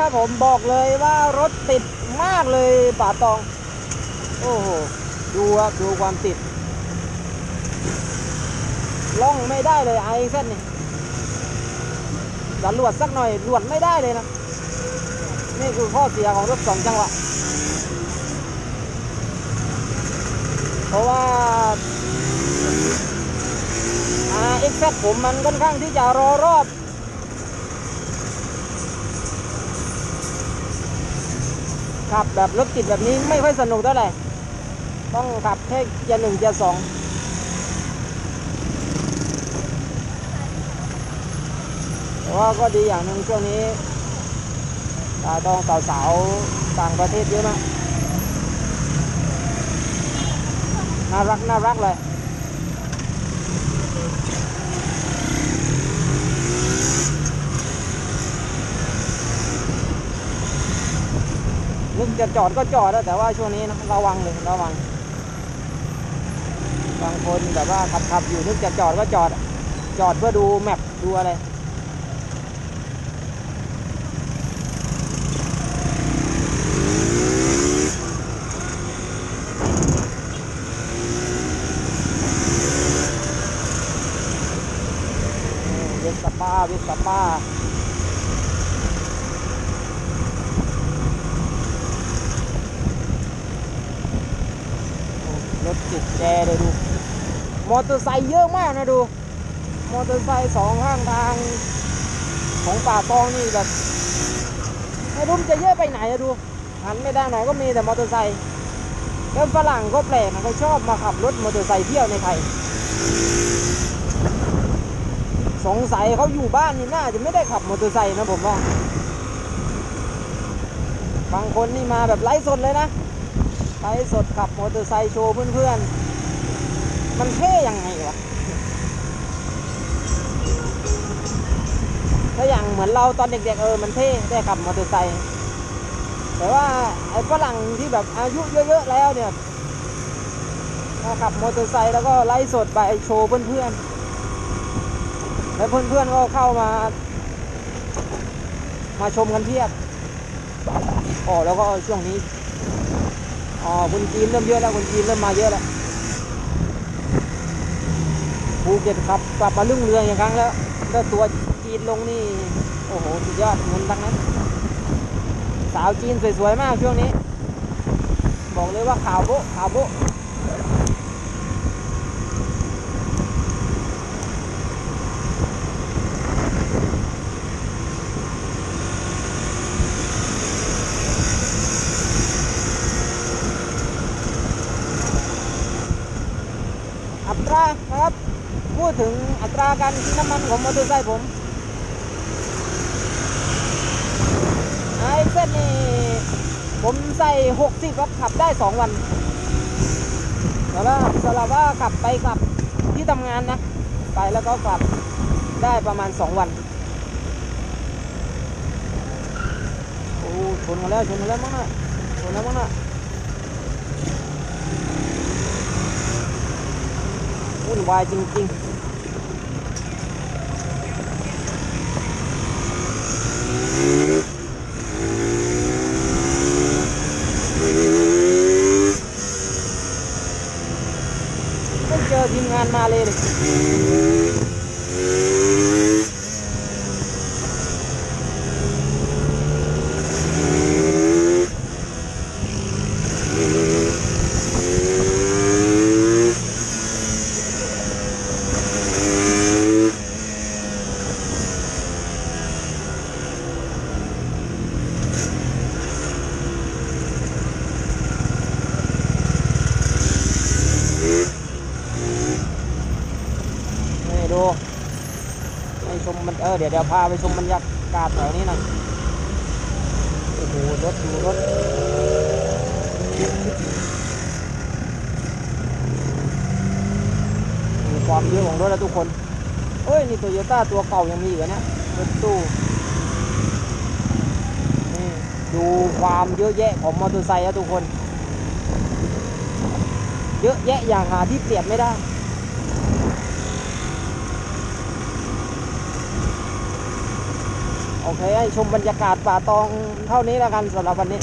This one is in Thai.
ครับผมบอกเลยว่ารถติดมากเลยป่าตอง โอ้โห ดูครับดูความติด ล่องไม่ได้เลยไอ้เส้นนี่จะลวดสักหน่อยหลวดไม่ได้เลยนะ นี่คือข้อเสียของรถสองจังหวะ เพราะว่า RX ผมมันค่อนข้างที่จะรอรอบ ขับแบบรถติดแบบนี้ไม่ค่อยสนุกเท่าไหร่ ต้องขับแค่เกียร์หนึ่งเกียร์สองแต่ว่าก็ดีอย่างหนึ่งช่วงนี้ตาต้องสาวๆต่างประเทศเยอะมากน่ารักน่ารักเลย นึกจะจอดก็จอดแล้วแต่ว่าช่วงนี้นะระวังเลยระวัง บางคนแบบว่าขับขับอยู่นึกจะจอดก็จอด จอดเพื่อดูแมพดูอะไรเวสป้าเวสป้า ถติดแจเลยดู มอเตอร์ไซค์เยอะมากนะดู มอเตอร์ไซค์สองข้างทาง ของป่าตองนี่แบบไม่รู้มันจะเยอะไปไหนอะดูหันไม่ได้ไหนก็มีแต่มอเตอร์ไซค์แล้วฝรั่งก็แปลกนะเขาชอบมาขับรถมอเตอร์ไซค์เที่ยวในไทย สงสัยเขาอยู่บ้านนี่น่าจะไม่ได้ขับมอเตอร์ไซค์นะผมว่า บางคนนี่มาแบบไลฟ์สดเลยนะ ไลฟ์สดขับมอเตอร์ไซค์โชว์เพื่อนๆ มันเท่ยังไงวะถ้าอย่างเหมือนเราตอนเด็กๆเออมันเท่ได้ขับมอเตอร์ไซค์แต่ว่าไอ้ฝรั่งที่แบบอายุเยอะๆแล้วเนี่ยมาขับมอเตอร์ไซค์แล้วก็ไลฟ์สดไปโชว์เพื่อนๆ แล้วเพื่อนๆก็เข้ามา มาชมกันเพียบอ๋อแล้วก็ช่วงนี้ อ๋อคนจีนเริ่มเยอะแล้วคนจีนเริ่มมาเยอะแล้วภูเก็ตครับกลับมาลุ่งเรืองอย่างครั้งแล้วแล้วตัวจีนลงนี่ โอ้โห สุดยอดเงินทั้งนั้น สาวจีนสวยๆมากช่วงนี้ บอกเลยว่าขาวโบ๊ขาวโบ๊ะอัตรานะ ครับ พูดถึงอัตราการกินน้ำมันของมอเตอร์ไซค์ผมไอ้เส้นนี่ผมใส่60ครับขับได้2วันแล้วก็สำหรับว่าขับไปกลับที่ทำงานนะ ไปแล้วก็กลับได้ประมาณ2วันโอ้ชนกันแล้วชนกันแล้วมั้งนะชนแล้วมั้งนะ วุ่นวายจริงๆไม่เจอทีมงานมาเลยเลยนี่ดูให้ชมมัน เดี๋ยวเดี๋ยวพาไปชมบรรยากาศแถวนี้หน่อยโอ้โหรถดูรถมีความเยอะของรถแล้วทุกคนเอ้ยนี่โตโยต้าตัวเก่ายังมีอยู่นะรถตู้นี่ดูความเยอะแยะของมอเตอร์ไซค์แล้วทุกคน เยอะแยะอย่างหาที่เปรียบไม่ได้ โอ้ โอเคให้ชมบรรยากาศป่าตองเท่านี้แล้วกันสำหรับวันนี้